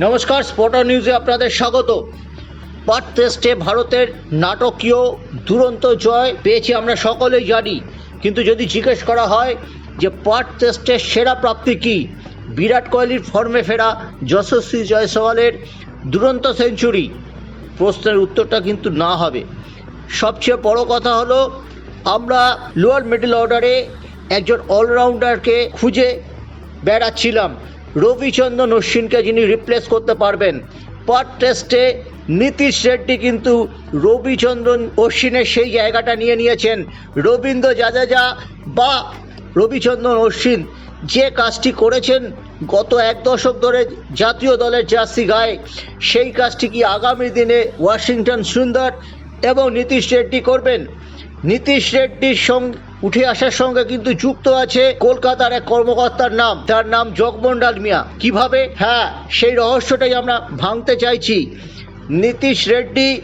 নমস্কার স্পটার নিউজে আপনাদের স্বাগত। পাট টেস্টে ভারতের নাটকীয় দুরন্ত জয়, পেয়েছি আমরা সকলেই জানি। কিন্তু যদি জিজ্ঞেস করা হয় যে পাট টেস্টের সেরা প্রাপ্তি কি? বিরাট কোহলির ফর্মে ফেরা যশস্বী জয়সওয়ালের দুরন্ত সেঞ্চুরি। প্রশ্নের উত্তরটা কিন্তু না হবে। সবচেয়ে বড় কথা হলো, আমরা লোয়ার মিডল অর্ডারে একজন অলরাউন্ডারকে খুঁজে বেড়াচ্ছিলাম। রবিচন্দ্রন অশ্বিনকে যিনি রিপ্লেস করতে পারবেন পার টেস্টে নীতিশ রেড্ডি কিন্তু রবিচন্দ্রন অশ্বিনের সেই জায়গাটা নিয়ে নিয়েছেন। রবীন্দ্র জাদেজা বা রবিচন্দ্রন অশ্বিন যে কাজটি করেছেন গত এক দশক ধরে জাতীয় দলের জার্সি গায়ে, সেই কাজটি কি আগামী দিনে ওয়াশিংটন সুন্দর এবং নীতিশ রেড্ডি করবেন? নীতিশ রেড্ডির সঙ্গে উঠে আসার সঙ্গে কিন্তু যুক্ত আছে কলকাতার এক কর্মকর্তার নাম। তার নাম জগমন্ডাল মিয়া। কীভাবে? হ্যাঁ সেই রহস্যটাই আমরা ভাঙতে চাইছি। নীতিশ রেড্ডি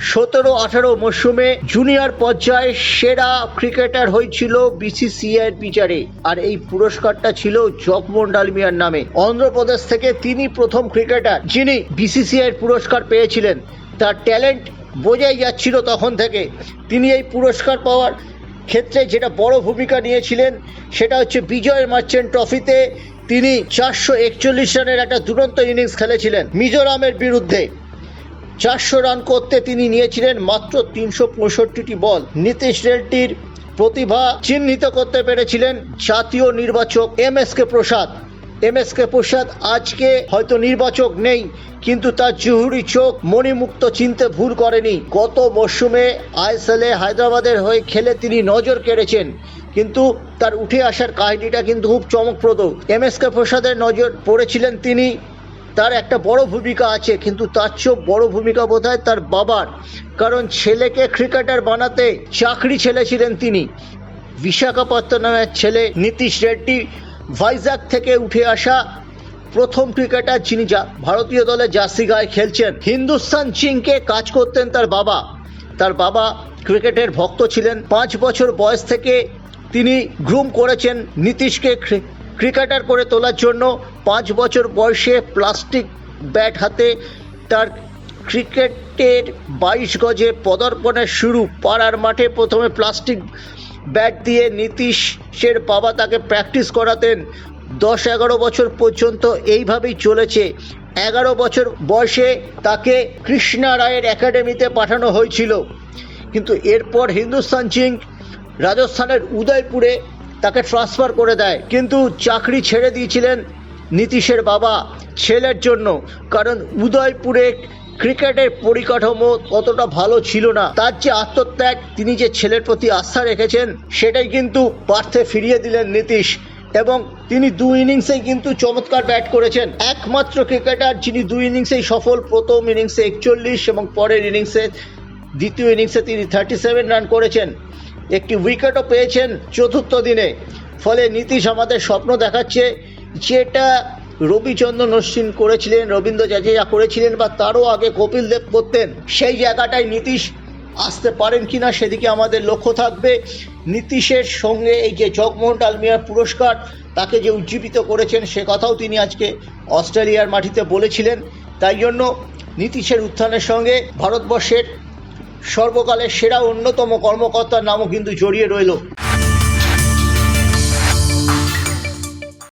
সতেরো আঠারো মরশুমে জুনিয়র পর্যায়ে সেরা ক্রিকেটার হয়েছিল বিসিসিআইয়ের বিচারে আর এই পুরস্কারটা ছিল জগমন্ডাল মিয়ার নামে। অন্ধ্রপ্রদেশ থেকে তিনি প্রথম ক্রিকেটার যিনি বিসিসিআইয়ের পুরস্কার পেয়েছিলেন। তার ট্যালেন্ট বোঝাই যাচ্ছিল তখন থেকে। তিনি এই পুরস্কার পাওয়ার ক্ষেত্রে যেটা বড় ভূমিকা নিয়েছিলেন, সেটা হচ্ছে বিজয় মার্চেন্ট ট্রফিতে তিনি চারশো একচল্লিশ রানের একটা দুরন্ত ইনিংস খেলেছিলেন মিজোরামের বিরুদ্ধে। চারশো রান করতে তিনি নিয়েছিলেন মাত্র তিনশো পঁয়ষট্টিটি বল। নীতিশ রেড্ডির প্রতিভা চিহ্নিত করতে পেরেছিলেন জাতীয় নির্বাচক M S K Prasad. M S K Prasad আজকে হয়তো নির্বাচক নেই, কিন্তু তার জহুরি চোখ মণিমুক্ত চিনতে ভুল করেনি। গত মরশুমে আইএসএলে হায়দ্রাবাদের হয়ে খেলে তিনি নজর কেড়েছেন, কিন্তু তার উঠে আসার কাহিনীটা কিন্তু খুব চমকপ্রদ। এম এস কে প্রসাদের নজর পড়েছিলেন তিনি, তার একটা বড় ভূমিকা আছে, কিন্তু তার চেয়েও বড় ভূমিকা বোধ তার বাবার, কারণ ছেলেকে ক্রিকেটার বানাতে চাকরি ছেলে ছিলেন তিনি। বিশাখাপত্তনমের ছেলে নীতিশ রেড্ডি ভাইজাগ থেকে উঠে আসা প্রথম ক্রিকেটার যিনি ভারতীয় দলে জার্সি গায়ে খেলছেন, হিন্দুস্তান চিংকে কাজ করতেন তার বাবা। তার বাবা ক্রিকেটের ভক্ত ছিলেন। পাঁচ বছর বয়স থেকে তিনি গ্রুম করেছেন নীতিশকে ক্রিকেটার করে তোলার জন্য। পাঁচ বছর বয়সে প্লাস্টিক ব্যাট হাতে তার ক্রিকেটের বাইশ গজে পদার্পণের শুরু। পাড়ার মাঠে প্রথমে প্লাস্টিক ব্যাট দিয়ে নীতিশের বাবা তাকে প্র্যাকটিস করাতেন। দশ এগারো বছর পর্যন্ত এইভাবেই চলেছে। এগারো বছর বয়সে তাকে কৃষ্ণা রায়ের একাডেমিতে পাঠানো হয়েছিল। কিন্তু এরপর হিন্দুস্তান চিং রাজস্থানের উদয়পুরে তাকে ট্রান্সফার করে দেয়। কিন্তু চাকরি ছেড়ে দিয়েছিলেন নীতিশের বাবা ছেলের জন্য। কারণ উদয়পুরে ক্রিকেটের পরিকাঠামো অতটা ভালো ছিল না। তার যে আত্মত্যাগ, তিনি যে ছেলের প্রতি আস্থা রেখেছেন, সেটাই কিন্তু পার্থে ফিরিয়ে দিলেন নীতিশ। এবং তিনি দু ইনিংসেই কিন্তু চমৎকার ব্যাট করেছেন। একমাত্র ক্রিকেটার যিনি দুই ইনিংসেই সফল, প্রথম ইনিংসে একচল্লিশ এবং পরের ইনিংসে, দ্বিতীয় ইনিংসে তিনি থার্টি সেভেন রান করেছেন। একটি উইকেটও পেয়েছেন চতুর্থ দিনে। ফলে নীতিশ আমাদের স্বপ্ন দেখাচ্ছে, যেটা রবিচন্দ্রন অশ্বিন করেছিলেন, রবীন্দ্র জাদেজা করেছিলেন বা তারও আগে কপিল দেব করতেন, সেই জায়গাটায় নীতিশ আসতে পারেন কিনা সেদিকে আমাদের লক্ষ্য থাকবে। নীতিশের সঙ্গে এই যে জগমোহন ডালমিয়ার পুরস্কার, তাকে যে উজ্জীবিত করেছেন সে কথাও তিনি আজকে অস্ট্রেলিয়ার মাটিতে বলেছিলেন। তাই জন্য নীতিশের উত্থানের সঙ্গে ভারতবর্ষের সর্বকালের সেরা অন্যতম কর্মকর্তার নামও কিন্তু জড়িয়ে রইল।